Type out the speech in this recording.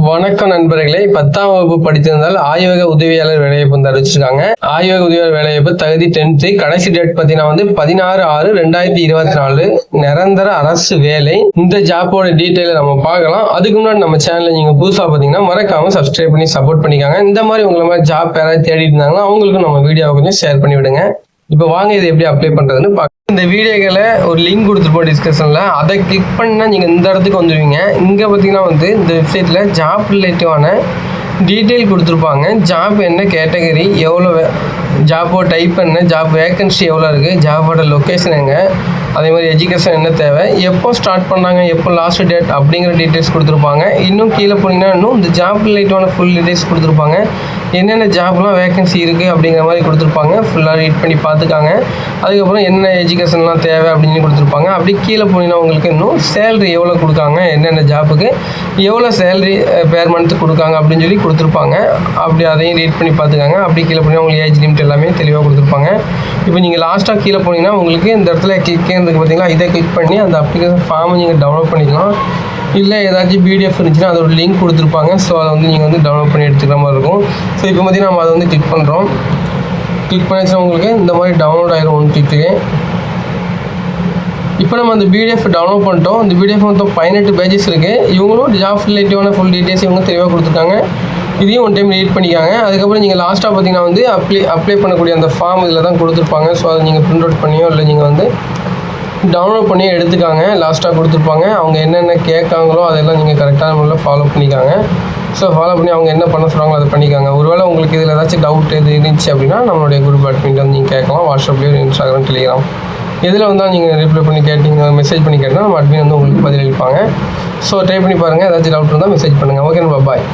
வணக்கம் நண்பர்களே. பத்தாம் வகுப்பு படித்திருந்தால் ஆய்வக உதவியாளர் வேலைவாய்ப்பு வந்து அறிவிச்சிருக்காங்க. ஆய்வக உதவியாளர் வேலைவாய்ப்பு தகுதி டென்த்து கடைசி டேட் பார்த்தீங்கன்னா வந்து பதினாறு ஆறு ரெண்டாயிரத்தி இருபத்தி நாலு. நிரந்தர அரசு வேலை. இந்த ஜாப்போட டீட்டெயிலை நம்ம பார்க்கலாம். அதுக்கு முன்னாடி நம்ம சேனலில் நீங்கள் புதுசாக பார்த்தீங்கன்னா மறக்காம சப்ஸ்கிரைப் பண்ணி சப்போர்ட் பண்ணிக்காங்க. இந்த மாதிரி உங்களை மாதிரி ஜாப் யாராவது தேடிட்டு இருந்தாங்கன்னா அவங்களுக்கும் நம்ம வீடியோவை கொஞ்சம் ஷேர் பண்ணி விடுங்க இப்போ வாங்க இதை எப்படி அப்ளை பண்ணுறதுன்னு பார்க்க இந்த வீடியோக்களை ஒரு லிங்க் கொடுத்துருப்போம் டிஸ்கஷனில் அதை கிளிக் பண்ணால் நீங்கள் இந்த இடத்துக்கு வந்துடுவீங்க இங்கே பார்த்தீங்கன்னா வந்து இந்த வெப்சைட்டில் ஜாப் ரிலேட்டிவான டீட்டெயில் கொடுத்துருப்பாங்க. ஜாப் என்ன கேட்டகரி எவ்வளோ ஜாப்போ டைப் பண்ண ஜாப் வேகன்சி எவ்வளோ இருக்குது ஜாபோட லொக்கேஷன் எங்கே? அதே மாதிரி எஜுகேஷன் என்ன தேவை? எப்போ ஸ்டார்ட் பண்ணாங்க? எப்போ லாஸ்ட் டேட் அப்படிங்கிற டீட்டெயில்ஸ் கொடுத்துருப்பாங்க. இன்னும் கீழே போனீங்கன்னா இன்னும் இந்த ஜாப் ரிலேட்டிவான ஃபுல் டீட்டெயில்ஸ் கொடுத்துருப்பாங்க. என்னென்ன ஜாப்லாம் வேகன்சி இருக்குது அப்படிங்கிற மாதிரி கொடுத்துருப்பாங்க. ஃபுல்லாக ரீட் பண்ணி பார்த்துக்காங்க. அதுக்கப்புறம் என்ன எஜுகேஷன்லாம் தேவை அப்படின்னு கொடுத்துருப்பாங்க. அப்படி கீழே போனீங்கன்னா உங்களுக்கு இன்னும் சேலரி எவ்வளோ கொடுக்காங்க? என்னென்ன ஜாப்புக்கு எவ்வளோ சேலரி பேர் மந்த்து கொடுக்காங்க அப்படின்னு சொல்லி கொடுத்துருப்பாங்க. அப்படி அதையும் ரீட் பண்ணி பார்த்துக்காங்க. அப்படி கீழே போனீங்கன்னா உங்களுக்கு ஏஜ் லிமிட் எல்லாமே தெளிவாக கொடுத்துருப்பாங்க. இப்போ நீங்கள் லாஸ்ட்டாக கீழே போனீங்கன்னா உங்களுக்கு இந்த இடத்துல கிளிக் இருக்கு பார்த்தீங்களா இதை கிளிக் பண்ணி அந்த அப்ளிகேஷன் ஃபார்மை நீங்கள் டவுன்லோட் பண்ணிக்கலாம். இல்லை ஏதாச்சும் பிடிஎஃப் இருந்துச்சுன்னா அதோட லிங்க் கொடுத்துருப்பாங்க. ஸோ அதை வந்து நீங்கள் வந்து டவுன்லோட் பண்ணி எடுத்துக்கிற மாதிரி இருக்கும். ஸோ இப்போ பார்த்தீங்கன்னா நம்ம அதை வந்து கிளிக் பண்ணுறோம் கிளிக் பண்ணிச்சுன்னா உங்களுக்கு இந்த மாதிரி டவுன்லோட் ஆகிரும் ஒன் கிளிக்கு இப்போ நம்ம அந்த பிடிஎஃப் டவுன்லோட் பண்ணிட்டோம். இந்த பிடிஎஃப் மொத்தம் பதினெட்டு பேஜஸ் இருக்குது இவங்களும் ஜாப் ரிலேட்டிவான ஃபுல் டீட்டெயில்ஸ் இவங்க தெளிவாக கொடுத்துருக்காங்க. இதையும் ஒன் டைம் ரீட் பண்ணிக்காங்க. அதுக்கப்புறம் நீங்கள் லாஸ்ட்டாக பார்த்தீங்கன்னா வந்து அப்ளை அப்ளை பண்ணக்கூடிய அந்த ஃபார்ம் இதில் தான் கொடுத்துருப்பாங்க. ஸோ அதை நீங்கள் பிரிண்ட் அவுட் பண்ணியோ இல்லை நீங்கள் வந்து டவுன்லோட் பண்ணி எடுத்துக்காங்க. லாஸ்ட்டாக கொடுத்துருப்பாங்க. அவங்க என்னென்ன கேட்காங்களோ அதெல்லாம் நீங்கள் கரெக்டான முறையில் ஃபாலோ பண்ணிக்காங்க. ஸோ ஃபாலோ பண்ணி அவங்க என்ன பண்ண சொல்கிறாங்களோ அதை பண்ணிக்காங்க. ஒருவேளை உங்களுக்கு இதில் ஏதாச்சும் டவுட் எது இருந்துச்சு அப்படின்னா நம்மளுடைய குரூப் அட்மிட் வந்து நீங்கள் கேட்கலாம். வாட்ஸ்அப்லேயும் இன்ஸ்டாகிராம் டெலிகிராம் எதில் வந்தால் நீங்கள் ரிப்ளை பண்ணி கேட்டீங்க மெசேஜ் பண்ணி கேட்டால் நம்ம அட்மின் வந்து உங்களுக்கு பதிலளிப்பாங்க. ஸோ ட்ரை பண்ணி பாருங்கள் ஏதாச்சும் டவுட் இருந்தால் மெசேஜ் பண்ணுங்கள் ஓகே பாய்